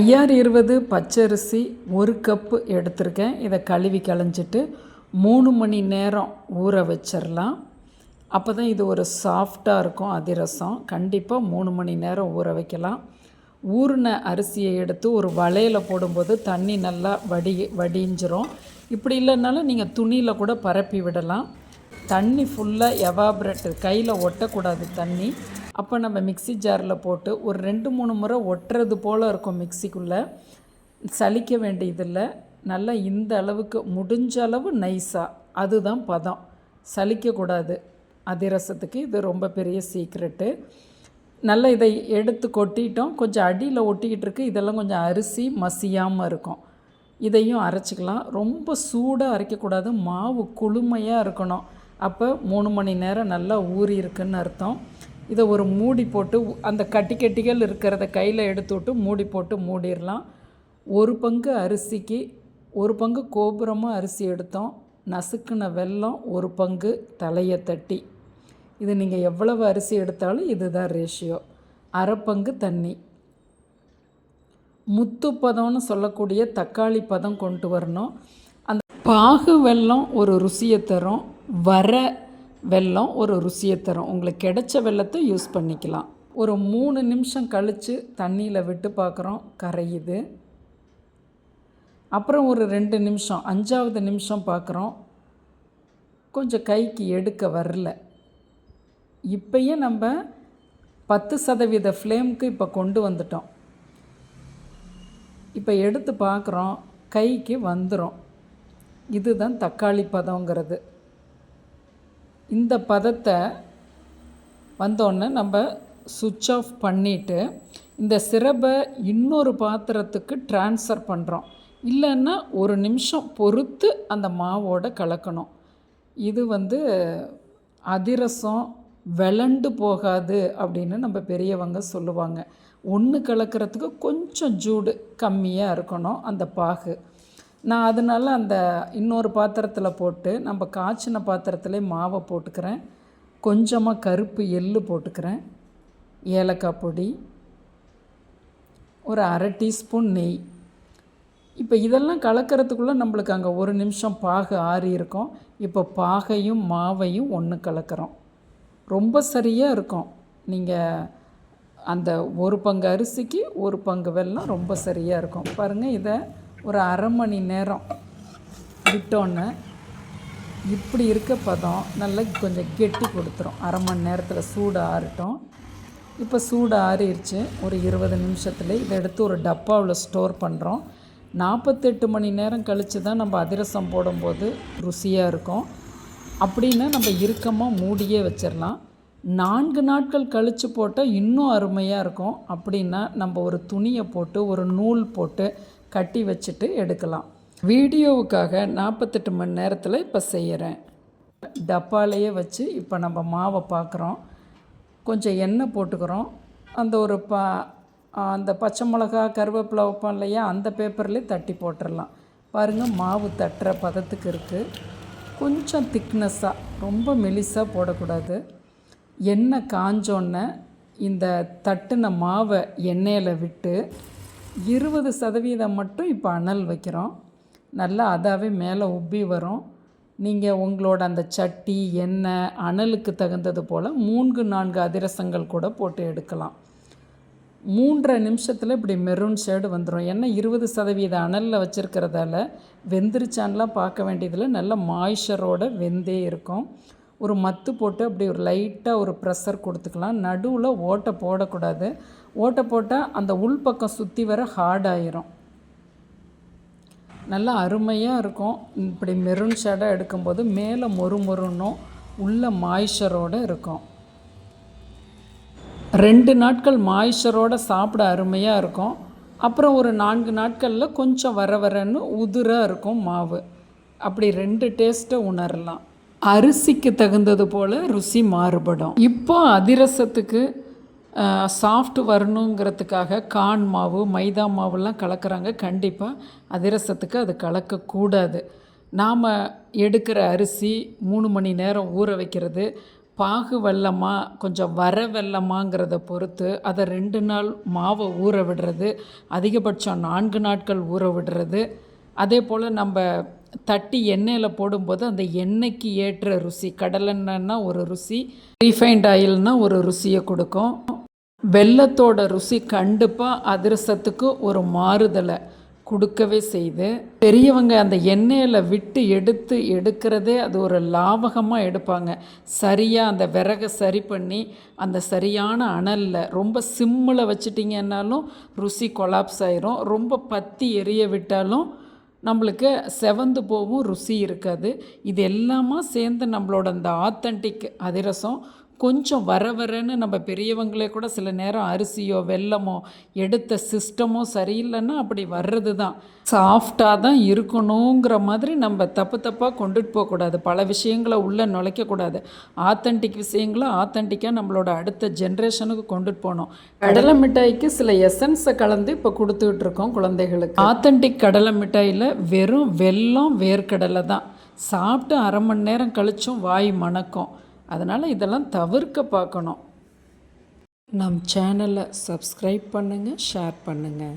ஐயார் இருபது பச்சரிசி ஒரு கப்பு எடுத்திருக்கேன். இதை கழுவி களைஞ்சிட்டு மூணு மணி நேரம் ஊற வச்சிடலாம் அப்போ தான் இது ஒரு சாஃப்டாக இருக்கும் அதிரசம். கண்டிப்பாக மூணு மணி நேரம் ஊற வைக்கலாம். ஊறின அரிசியை எடுத்து ஒரு வலையில் போடும்போது தண்ணி நல்லா வடி வடிஞ்சிரும். இப்படி இல்லைனாலும் நீங்கள் துணியில் கூட பரப்பி விடலாம். தண்ணி ஃபுல்லாக எவாப்ரேட் கையில் ஒட்டக்கூடாது தண்ணி. அப்போ நம்ம மிக்ஸி ஜாரில் போட்டு ஒரு ரெண்டு மூணு முறை ஒட்டுறது போல் இருக்கும் மிக்ஸிக்குள்ளே. சலிக்க வேண்டியதில்லை. நல்லா இந்த அளவுக்கு முடிஞ்ச அளவு நைஸாக அதுதான் பதம். சலிக்கக்கூடாது அதிரசத்துக்கு இது ரொம்ப பெரிய சீக்ரெட்டு. நல்லா இதை எடுத்து கொட்டிட்டோம். கொஞ்சம் அடியில் ஒட்டிக்கிட்டு இருக்குது இதெல்லாம் கொஞ்சம் அரிசி மசியாமல் இருக்கும். இதையும் அரைச்சிக்கலாம். ரொம்ப சூடாக அரைக்கக்கூடாது. மாவு குளுமையாக இருக்கணும். அப்போ மூணு மணி நேரம் நல்லா ஊறி இருக்குன்னு அர்த்தம். இதை ஒரு மூடி போட்டு அந்த கட்டி கட்டிகள் இருக்கிறத கையில் எடுத்து விட்டு மூடி போட்டு மூடிடலாம். ஒரு பங்கு அரிசிக்கு ஒரு பங்கு கோபுரமாக அரிசி எடுத்தோம். நசுக்குன வெல்லம் ஒரு பங்கு தலையை தட்டி. இது நீங்கள் எவ்வளவு அரிசி எடுத்தாலும் இதுதான் ரேஷியோ அரை பங்கு தண்ணி. முத்து பதம்னு சொல்லக்கூடிய தக்காளி பதம் கொண்டு வரணும். அந்த பாகு வெல்லம் ஒரு ருசியை தரும். வர வெல்லம் ஒரு ருசியை தரும். உங்களுக்கு கிடைச்ச வெல்லத்தை யூஸ் பண்ணிக்கலாம். ஒரு மூணு நிமிஷம் கழித்து தண்ணியில் விட்டு பார்க்குறோம் கரையுது. அப்புறம் ஒரு ரெண்டு நிமிஷம் அஞ்சாவது நிமிஷம் பார்க்குறோம் கொஞ்சம் கைக்கு எடுக்க வரல. இப்பயே நம்ம பத்து சதவீத ஃப்ளேமுக்கு இப்போ கொண்டு வந்துட்டோம். இப்போ எடுத்து பார்க்குறோம் கைக்கு வந்துடும் இதுதான் தக்காளி பதங்கிறது இந்த பதத்தை வந்தோடனே நம்ம சுவிட்ச் ஆஃப் பண்ணிவிட்டு இந்த சிரப்பை இன்னொரு பாத்திரத்துக்கு ட்ரான்ஸ்ஃபர் பண்ணுறோம் இல்லைன்னா ஒரு நிமிஷம் பொறுத்து அந்த மாவோட கலக்கணும். இது வந்து அதிரசம் விளண்டு போகாது அப்படின்னு நம்ம பெரியவங்க சொல்லுவாங்க. ஒன்று கலக்கிறதுக்கு கொஞ்சம் ஜூடு கம்மியாக இருக்கணும் அந்த பாகு. நான் அதனால அந்த இன்னொரு பாத்திரத்தில் போட்டு நம்ம காய்ச்சின பாத்திரத்துலேயே மாவை போட்டுக்கிறேன். கொஞ்சமாக கருப்பு எள்ளு போட்டுக்கிறேன். ஏலக்காய் பொடி. ஒரு அரை டீஸ்பூன் நெய். இப்போ இதெல்லாம் கலக்கிறதுக்குள்ளே நம்மளுக்கு அங்கே ஒரு நிமிஷம் பாகு ஆறி இருக்கும். இப்போ பாகையும் மாவையும் ஒன்று கலக்கிறோம். ரொம்ப சரியாக இருக்கும். நீங்கள் அந்த ஒரு பங்கு அரிசிக்கு ஒரு பங்கு வெள்ளம் ரொம்ப சரியாக இருக்கும். பாருங்கள் இதை ஒரு அரை மணி நேரம் விட்டோன்னே இப்படி இருக்க பதம் நல்லா கொஞ்சம் கெட்டி கொடுத்துரும். அரை மணி நேரத்தில் சூடு ஆறட்டும். இப்போ சூடு ஆறிடுச்சு ஒரு இருபது நிமிஷத்தில் இதை எடுத்து ஒரு டப்பாவில் ஸ்டோர் பண்ணுறோம் நாற்பத்தெட்டு மணி நேரம் கழித்து தான் நம்ம அதிரசம் போடும்போது ருசியாக இருக்கும். அப்படின்னா நம்ம இறுக்கமாக மூடியே வச்சிடலாம் நான்கு நாட்கள் கழித்து போட்டால் இன்னும் அருமையாக இருக்கும். அப்படின்னா நம்ம ஒரு துணியை போட்டு ஒரு நூல் போட்டு கட்டி வச்சுட்டு எடுக்கலாம். வீடியோவுக்காக நாற்பத்தெட்டு மணி நேரத்தில் இப்போ செய்கிறேன் டப்பாலையே வச்சு இப்போ நம்ம மாவை பார்க்குறோம் கொஞ்சம் எண்ணெய் போட்டுக்கிறோம். அந்த ஒரு ப அந்த பச்சை மிளகா கருவேப்பிலை வைப்போம் இல்லையா அந்த பேப்பர்லேயே தட்டி போட்டுடலாம் பாருங்கள் மாவு தட்டுற பதத்துக்கு இருக்குது கொஞ்சம் திக்னஸ்ஸாக ரொம்ப மெலிசாக போடக்கூடாது. எண்ணெய் காஞ்சோன்னே இந்த தட்டுன மாவை எண்ணெயில் விட்டு இருபது சதவீதம் மட்டும் இப்போ அனல் வைக்கிறோம். நல்லா அதாவே மேலே உப்பி வரும். நீங்கள் உங்களோட அந்த சட்டி எண்ணெய் அனலுக்கு தகுந்தது போல் மூன்று நான்கு அதிரசங்கள் கூட போட்டு எடுக்கலாம். மூன்றரை நிமிஷத்தில் இப்படி மெரூன் ஷேடு வந்துடும் ஏன்னா இருபது சதவீத அனலில் வச்சுருக்கிறதால வெந்துருச்சான்லாம் பார்க்க வேண்டியதில் நல்ல மாய்ஷரோட வெந்தே இருக்கும். ஒரு மத்து போட்டு அப்படி ஒரு லைட்டாக ஒரு ப்ரெஷர் கொடுத்துக்கலாம். நடுவில் ஓட்டை போடக்கூடாது. ஓட்டை போட்டால் அந்த உள்பக்கம் சுற்றி வர ஹார்டாயிரும் நல்லா அருமையாக இருக்கும். இப்படி மெரூன் ஷேடாக எடுக்கும்போது மேலே மொறு மொறுன்னும் உள்ள மாய்ச்சரோடு இருக்கும். ரெண்டு நாட்கள் மாய்ஷரோடு சாப்பிட அருமையாக இருக்கும். அப்புறம் ஒரு நான்கு நாட்களில் கொஞ்சம் வர வரன்னு உதிராக இருக்கும் மாவு. அப்படி ரெண்டு டேஸ்ட்டை உணரலாம். அரிசிக்கு தகுந்தது போல் ருசி மாறுபடும். இப்போ அதிரசத்துக்கு சாஃப்ட் வரணுங்கிறதுக்காக கான் மாவு மைதா மாவுலாம் கலக்கிறாங்க. கண்டிப்பாக அதிரசத்துக்கு அது கலக்கக்கூடாது. நாம் எடுக்கிற அரிசி மூணு மணி நேரம் ஊற வைக்கிறது. பாகு வெல்லமா கொஞ்சம் வர வெல்லமாங்கிறத பொறுத்து அதை ரெண்டு நாள் மாவை ஊற விடுறது. அதிகபட்சம் நான்கு நாட்கள் ஊற விடுறது. அதே போல் நம்ம தட்டி எண்ணெயில் போடும்போது அந்த எண்ணெய்க்கு ஏற்ற ருசி கடலெண்ணெய்னா ஒரு ருசி ரீஃபைண்ட் ஆயில்னா ஒரு ருசியை கொடுக்கும். வெள்ளத்தோட ருசி கண்டிப்பாக அதிரசத்துக்கு ஒரு மாறுதலை கொடுக்கவே செய்து பெரியவங்க அந்த எண்ணெயில் விட்டு எடுத்து எடுக்கிறதே அது ஒரு லாவகமாக எடுப்பாங்க. சரியாக அந்த விறகை சரி பண்ணி அந்த சரியான அனலில் ரொம்ப சிம்மில் வச்சிட்டிங்கன்னாலும் ருசி கொலாப்ஸ் ஆயிரும். ரொம்ப பத்தி எரிய விட்டாலும் நம்மளுக்கு செவந்து போகும் ருசி இருக்காது. இது எல்லாமா சேர்ந்து நம்மளோட அந்த ஆத்தன்டிக் அதிரசம் கொஞ்சம் வர வரன்னு நம்ம பெரியவங்களே கூட சில நேரம் அரிசியோ வெல்லமோ எடுத்த சிஸ்டமோ சரியில்லைன்னா அப்படி வர்றது தான் சாஃப்டாக தான் இருக்கணுங்கிற மாதிரி நம்ம தப்பு தப்பாக கொண்டுட்டு போகக்கூடாது. பல விஷயங்களை உள்ளே நுழைக்கக்கூடாது. ஆத்தன்டிக் விஷயங்களை ஆத்தன்டிக்காக நம்மளோட அடுத்த ஜென்ரேஷனுக்கு கொண்டுட்டு போகணும். கடலை மிட்டாய்க்கு சில எசன்ஸை கலந்து இப்போ கொடுத்துக்கிட்டு இருக்கோம் குழந்தைகளுக்கு. ஆத்தன்டிக் கடலை மிட்டாயில் வெறும் வெள்ளம் வேர்க்கடலை தான். சாப்பிட்டு அரை மணி நேரம் கழிச்சும் வாய் மணக்கும். அதனால் இதெல்லாம் தவிர்க்க பார்க்கணும். நம் சேனலை சப்ஸ்கிரைப் பண்ணுங்கள் ஷேர் பண்ணுங்கள்